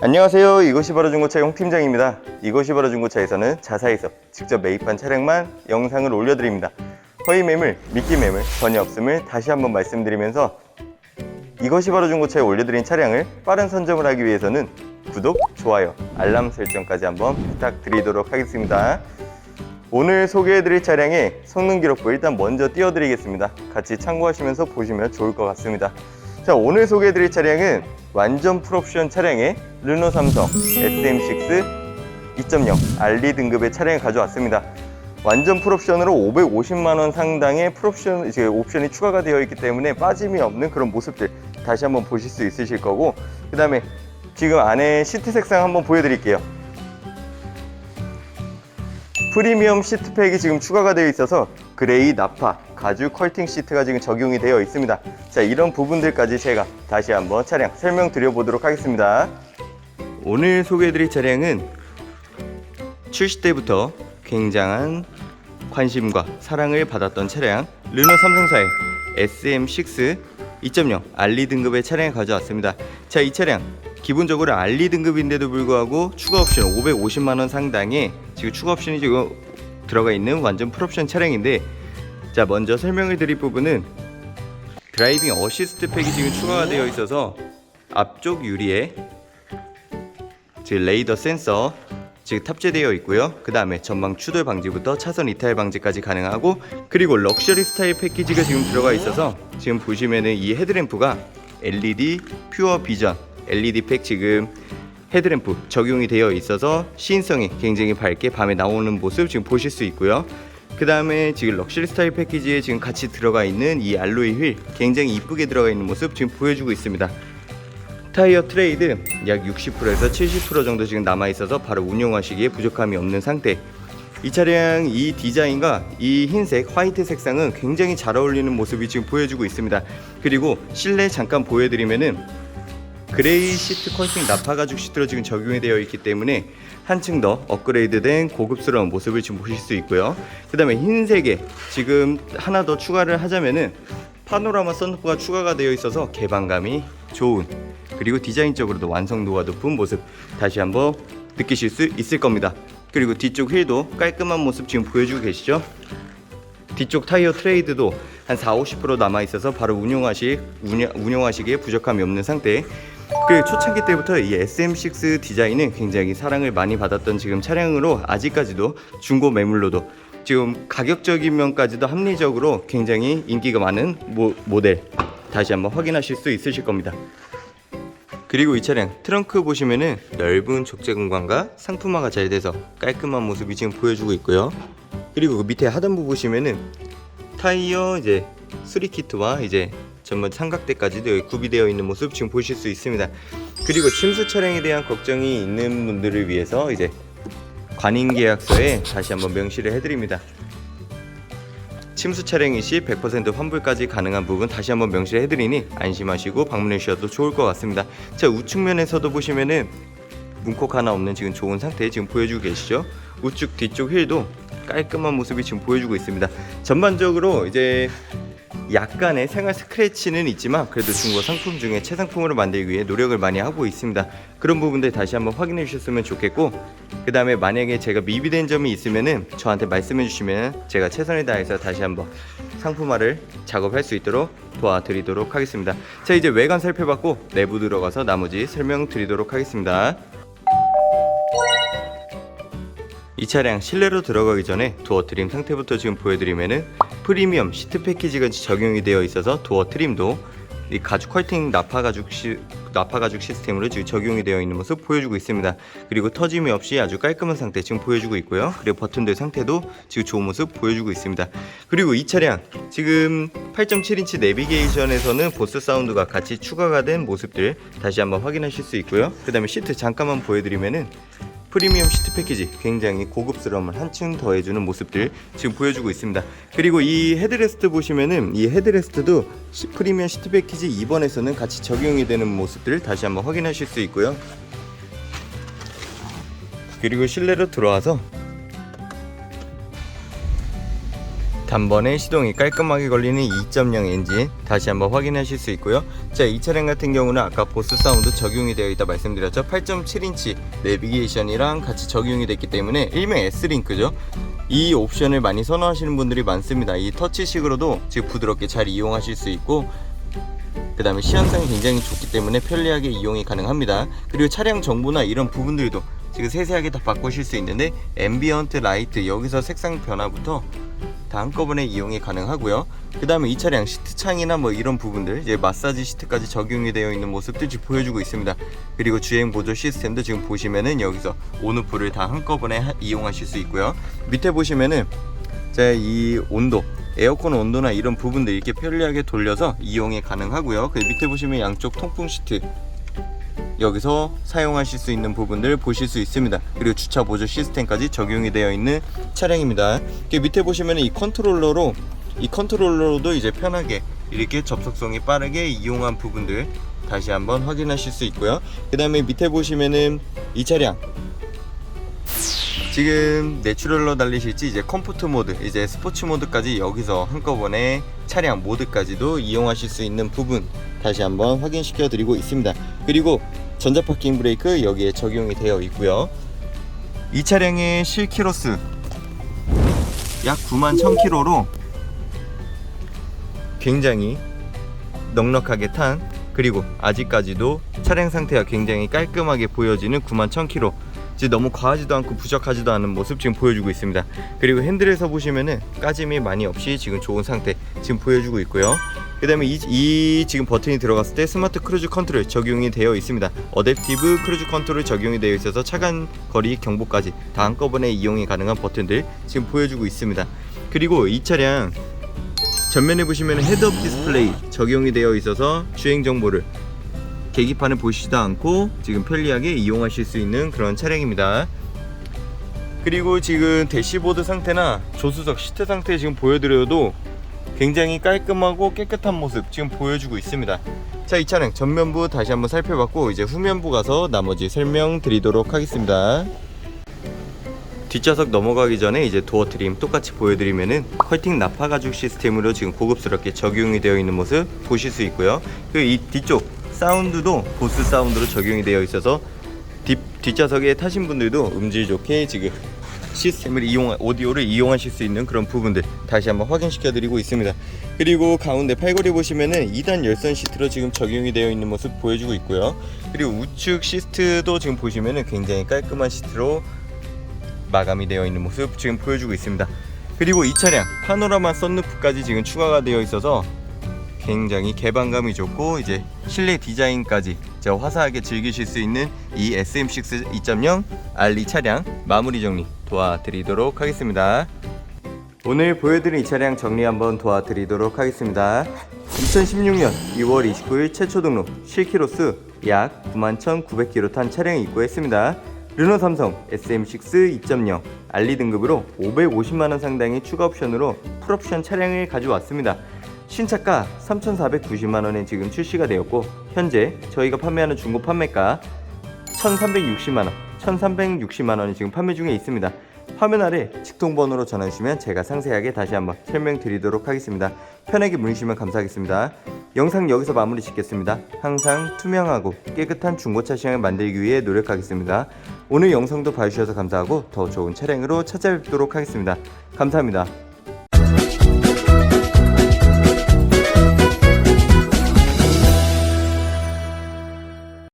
안녕하세요. 이것이 바로 중고차 용 팀장입니다. 이것이 바로 중고차에서는 자사에서 직접 매입한 차량만 영상을 올려드립니다. 허위 매물, 미끼 매물 전혀 없음을 다시 한번 말씀드리면서 이것이 바로 중고차에 올려드린 차량을 빠른 선점을 하기 위해서는 구독, 좋아요, 알람 설정까지 한번 부탁드리도록 하겠습니다. 오늘 소개해드릴 차량의 성능 기록부 일단 먼저 띄워드리겠습니다. 같이 참고하시면서 보시면 좋을 것 같습니다. 자, 오늘 소개해드릴 차량은 완전 풀옵션 차량의 르노 삼성 SM6 2.0 알리 등급의 차량을 가져왔습니다. 완전 풀옵션으로 550만 원 상당의 풀옵션 이제 옵션이 추가가 되어 있기 때문에 빠짐이 없는 그런 모습들 다시 한번 보실 수 있으실 거고 그 다음에 지금 안에 시트 색상 한번 보여드릴게요. 프리미엄 시트팩이 지금 추가가 되어 있어서 그레이 나파 가죽 컬팅 시트가 지금 적용이 되어 있습니다. 자 이런 부분들까지 제가 다시 한번 차량 설명드려 보도록 하겠습니다. 오늘 소개해드릴 차량은 출시 때부터 굉장한 관심과 사랑을 받았던 차량 르노 삼성사의 SM6 2.0 알리 등급의 차량을 가져왔습니다. 자, 이 차량 기본적으로 알리 등급인데도 불구하고 추가 옵션 550만 원 상당의 지금 추가 옵션이 지금 들어가 있는 완전 풀옵션 차량인데 자, 먼저 설명을 드릴 부분은 드라이빙 어시스트 지금 추가가 되어 있어서 앞쪽 유리에 지금 레이더 센서 지금 탑재되어 있고요. 그 다음에 전방 추돌 방지부터 차선 이탈 방지까지 가능하고 그리고 럭셔리 스타일 패키지가 지금 들어가 있어서 지금 보시면은 이 헤드램프가 LED 퓨어 비전 LED 팩 지금 헤드램프 적용이 되어 있어서 시인성이 굉장히 밝게 밤에 나오는 모습 지금 보실 수 있고요. 그 다음에 지금 럭셔리 스타일 패키지에 지금 같이 들어가 있는 이 알로이 휠 굉장히 이쁘게 들어가 있는 모습 지금 보여주고 있습니다. 타이어 트레이드 약 60%에서 70% 정도 지금 남아 있어서 바로 운용하시기에 부족함이 없는 상태. 이 차량 이 디자인과 이 흰색 화이트 색상은 굉장히 잘 어울리는 모습이 지금 보여주고 있습니다. 그리고 실내 잠깐 보여드리면은 그레이 시트 컬팅 나파 가죽 시트로 지금 적용이 되어 있기 때문에 한층 더 업그레이드된 고급스러운 모습을 지금 보실 수 있고요. 그 다음에 흰색에 지금 하나 더 추가를 하자면은 파노라마 썬루프가 추가가 되어 있어서 개방감이 좋은 그리고 디자인적으로도 완성도가 높은 모습 다시 한번 느끼실 수 있을 겁니다. 그리고 뒤쪽 휠도 깔끔한 모습 지금 보여주고 계시죠? 뒤쪽 타이어 트레이드도 한 4, 50% 남아 있어서 바로 운용하시 운영, 운용하시기에 부족함이 없는 상태. 그 초창기 때부터 이 SM6 디자인은 굉장히 사랑을 많이 받았던 지금 차량으로 아직까지도 중고 매물로도 지금 가격적인 면까지도 합리적으로 굉장히 인기가 많은 모, 모델 다시 한번 확인하실 수 있으실 겁니다. 그리고 이 차량 트렁크 보시면은 넓은 족제 공간과 상품화가 잘 돼서 깔끔한 모습이 지금 보여주고 있고요. 그리고 그 밑에 하단부 보시면은 타이어 이제 수리 키트와 이제 전부 삼각대까지도 구비되어 있는 모습 지금 보실 수 있습니다. 그리고 침수 차량에 대한 걱정이 있는 분들을 위해서 이제 관인 계약서에 다시 한번 명시를 해드립니다. 침수 차량이 시 100% 환불까지 가능한 부분 다시 한번 명시를 해드리니 안심하시고 방문해 주셔도 좋을 것 같습니다. 자 우측면에서도 보시면은 문콕 하나 없는 지금 좋은 상태 지금 보여주고 계시죠? 우측 뒤쪽 휠도 깔끔한 모습이 지금 보여주고 있습니다. 전반적으로 이제 약간의 생활 스크래치는 있지만 그래도 중고 상품 중에 최상품으로 만들기 위해 노력을 많이 하고 있습니다. 그런 부분들 다시 한번 확인해 주셨으면 좋겠고 그 다음에 만약에 제가 미비된 점이 있으면은 저한테 말씀해 주시면 제가 최선을 다해서 다시 한번 상품화를 작업할 수 있도록 도와드리도록 하겠습니다. 자 이제 외관 살펴봤고 내부 들어가서 나머지 설명 드리도록 하겠습니다. 이 차량 실내로 들어가기 전에 도어 트림 상태부터 지금 보여드리면은 프리미엄 시트 패키지가 적용이 되어 있어서 도어 트림도 이 가죽 컬팅 나파 가죽 시, 나파 가죽 시스템으로 지금 적용이 되어 있는 모습 보여주고 있습니다. 그리고 터짐이 없이 아주 깔끔한 상태 지금 보여주고 있고요. 그리고 버튼들 상태도 지금 좋은 모습 보여주고 있습니다. 그리고 이 차량 지금 8.7인치 내비게이션에서는 보스 사운드가 같이 추가가 된 모습들 다시 한번 확인하실 수 있고요. 그 다음에 시트 잠깐만 보여드리면은 프리미엄 시트 패키지 굉장히 고급스러움을 한층 더해주는 모습들 지금 보여주고 있습니다. 그리고 이 헤드레스트 보시면은 이 헤드레스트도 시- 프리미엄 시트 패키지 2번에서는 같이 적용이 되는 모습들 다시 한번 확인하실 수 있고요. 그리고 실내로 들어와서 단번에 시동이 깔끔하게 걸리는 2.0 엔진 다시 한번 확인하실 수 있고요. 자 이 차량 같은 경우는 아까 보스 사운드 적용이 되어 있다 말씀드렸죠. 8.7인치 내비게이션이랑 같이 적용이 됐기 때문에 일명 S링크죠. 이 옵션을 많이 선호하시는 분들이 많습니다. 이 터치식으로도 지금 부드럽게 잘 이용하실 수 있고 그 다음에 시향성이 굉장히 좋기 때문에 편리하게 이용이 가능합니다. 그리고 차량 정보나 이런 부분들도 지금 세세하게 다 바꾸실 수 있는데 앰비언트 라이트 여기서 색상 변화부터 다 한꺼번에 이용이 가능하고요. 그 다음에 이 차량 시트 창이나 뭐 이런 부분들 이제 마사지 시트까지 적용이 되어 있는 모습도 지금 보여주고 있습니다. 그리고 주행 보조 시스템도 지금 보시면은 여기서 온오프를 다 한꺼번에 하- 이용하실 수 있고요. 밑에 보시면은 제이 온도 에어컨 온도나 이런 부분들 이렇게 편리하게 돌려서 이용이 가능하고요. 그 밑에 보시면 양쪽 통풍 시트 여기서 사용하실 수 있는 부분들 보실 수 있습니다. 그리고 주차 보조 시스템까지 적용이 되어 있는 차량입니다. 그 밑에 보시면 이 컨트롤러로 이 컨트롤러로도 이제 편하게 이렇게 접속성이 빠르게 이용한 부분들 다시 한번 확인하실 수 있고요. 그 다음에 밑에 보시면은 이 차량 지금 내추럴로 달리실지 이제 컴포트 모드, 이제 스포츠 모드까지 여기서 한꺼번에 차량 모드까지도 이용하실 수 있는 부분 다시 한번 확인시켜 드리고 있습니다. 그리고 전자 파킹 브레이크 여기에 적용이 되어 있고요. 이 차량의 실키로수 약 9만 1000km로 굉장히 넉넉하게 탄 그리고 아직까지도 차량 상태가 굉장히 깔끔하게 보여지는 9만 1000km 이제 너무 과하지도 않고 부족하지도 않은 모습 지금 보여주고 있습니다. 그리고 핸들에서 보시면은 까짐이 많이 없이 지금 좋은 상태 지금 보여주고 있고요 그 다음에 이, 이 지금 버튼이 들어갔을 때 스마트 크루즈 컨트롤 적용이 되어 있습니다 어댑티브 크루즈 컨트롤 적용이 되어 있어서 차간 거리 경보까지 다 한꺼번에 이용이 가능한 버튼들 지금 보여주고 있습니다 그리고 이 차량 전면에 보시면 헤드업 디스플레이 적용이 되어 있어서 주행 정보를 계기판을 보시지도 않고 지금 편리하게 이용하실 수 있는 그런 차량입니다. 그리고 지금 대시보드 상태나 조수석 시트 상태 지금 보여드려도 굉장히 깔끔하고 깨끗한 모습 지금 보여주고 있습니다. 자, 이 차량 전면부 다시 한번 살펴봤고 이제 후면부 가서 나머지 설명드리도록 하겠습니다. 뒷좌석 넘어가기 전에 이제 도어 트림 똑같이 보여드리면은 컬팅 나파 가죽 시스템으로 지금 고급스럽게 적용이 되어 있는 모습 보실 수 있고요. 그이 뒤쪽 사운드도 보스 사운드로 적용이 되어 있어서 뒷, 뒷좌석에 타신 분들도 음질 좋게 지금 시스템을 이용 오디오를 이용하실 수 있는 그런 부분들 다시 한번 확인시켜 드리고 있습니다. 그리고 가운데 팔걸이 보시면은 2단 열선 시트로 지금 적용이 되어 있는 모습 보여주고 있고요. 그리고 우측 시트도 지금 보시면은 굉장히 깔끔한 시트로 마감이 되어 있는 모습 지금 보여주고 있습니다. 그리고 이 차량 파노라마 썬루프까지 지금 추가가 되어 있어서 굉장히 개방감이 좋고 이제 실내 디자인까지 저 화사하게 즐기실 수 있는 이 SM6 2.0 알리 차량 마무리 정리 도와드리도록 하겠습니다. 오늘 보여드린 이 차량 정리 한번 도와드리도록 하겠습니다. 2016년 2월 29일 최초 등록 실키로수 약 91,900km 탄 차량이 입고했습니다. 르노 삼성 SM6 2.0 알리 등급으로 550만원 상당의 추가 옵션으로 풀옵션 차량을 가져왔습니다. 신차가 3,490만원에 지금 출시가 되었고 현재 저희가 판매하는 중고 판매가 1,360만원, 1,360만 원이 지금 판매 중에 있습니다. 화면 아래 직통번호로 전화 주시면 제가 상세하게 다시 한번 설명드리도록 하겠습니다. 편하게 문의주시면 감사하겠습니다. 영상 여기서 마무리 짓겠습니다. 항상 투명하고 깨끗한 중고차 시장을 만들기 위해 노력하겠습니다. 오늘 영상도 봐주셔서 감사하고 더 좋은 차량으로 찾아뵙도록 하겠습니다. 감사합니다.